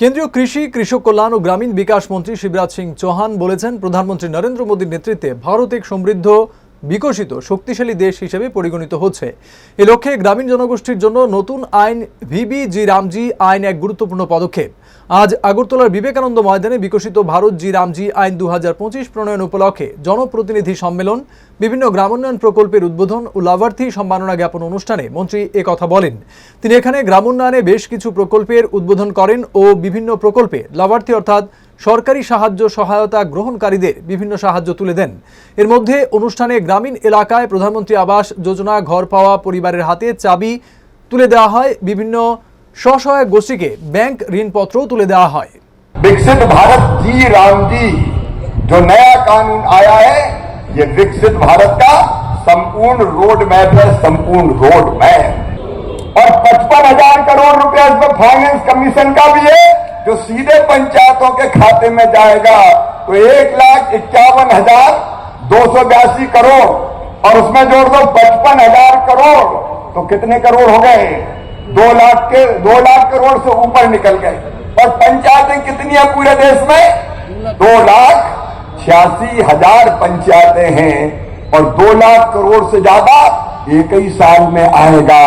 কেন্দ্রীয় কৃষি, কৃষক কল্যাণ ও গ্রামীণ বিকাশ মন্ত্রী শিবরাজ সিং চৌহান বলেছেন, প্রধানমন্ত্রী নরেন্দ্র মোদীর নেতৃত্বে ভারত এক সমৃদ্ধ বিকশিত, শক্তিশালী দেশ হিসেবে পরিগণিত হচ্ছে। এ লক্ষ্যে গ্রামীণ জনগোষ্ঠীর জন্য নতুন আইন ভিবি জি রামজি আইন এক গুরুত্বপূর্ণ পদক্ষেপ। আজ আগরতলার বিবেকানন্দ ময়দানে বিকশিত ভারত জি রামজি আইন দু হাজার পঁচিশ প্রণয়ন উপলক্ষে জনপ্রতিনিধি সম্মেলন, বিভিন্ন গ্রামোন্নয়ন প্রকল্পের উদ্বোধন ও লাভার্থী সম্মাননা জ্ঞাপন অনুষ্ঠানে মন্ত্রী কথা বলেন। তিনি এখানে গ্রামোন্নয়নে বেশ কিছু প্রকল্পের উদ্বোধন করেন ও বিভিন্ন প্রকল্পে লাভার্থী অর্থাৎ সরকারি সাহায্য সহায়তা গ্রহণকারীদের বিভিন্ন সাহায্য তুলে দেন এর মধ্যে অনুষ্ঠানে গ্রামীণ এলাকায় প্রধানমন্ত্রী আবাস যোজনা ঘর পাওয়া পরিবারের হাতে চাবি তুলে দেওয়া হয় বিভিন্ন স্বসহায়ক গোষ্ঠীকে ব্যাংক ঋণপত্রও তুলে দেওয়া হয় विकसित भारत जी राम जी जो नया कानून आया है ये विकसित भारत का संपूर्ण रोड मैप है संपूर्ण रोड मैप और पचपन हज़ार करोड़ रुपया इसमें फाइनेंस कमीशन का भी है, जो सीधे पंचायतों के खाते में जाएगा। तो एक लाख इक्यावन हज़ार दो सौ बयासी करोड़ और उसमें जोड़ दो पचपन हज़ार करोड़ तो कितने करोड़ हो गए? दो लाख के, दो लाख करोड़ से ऊपर निकल गए। और पंचायतें कितनी है पूरे देश में? दो लाख छियासी हज़ार पंचायतें हैं और दो लाख करोड़ से ज़्यादा एक ही साल में आएगा।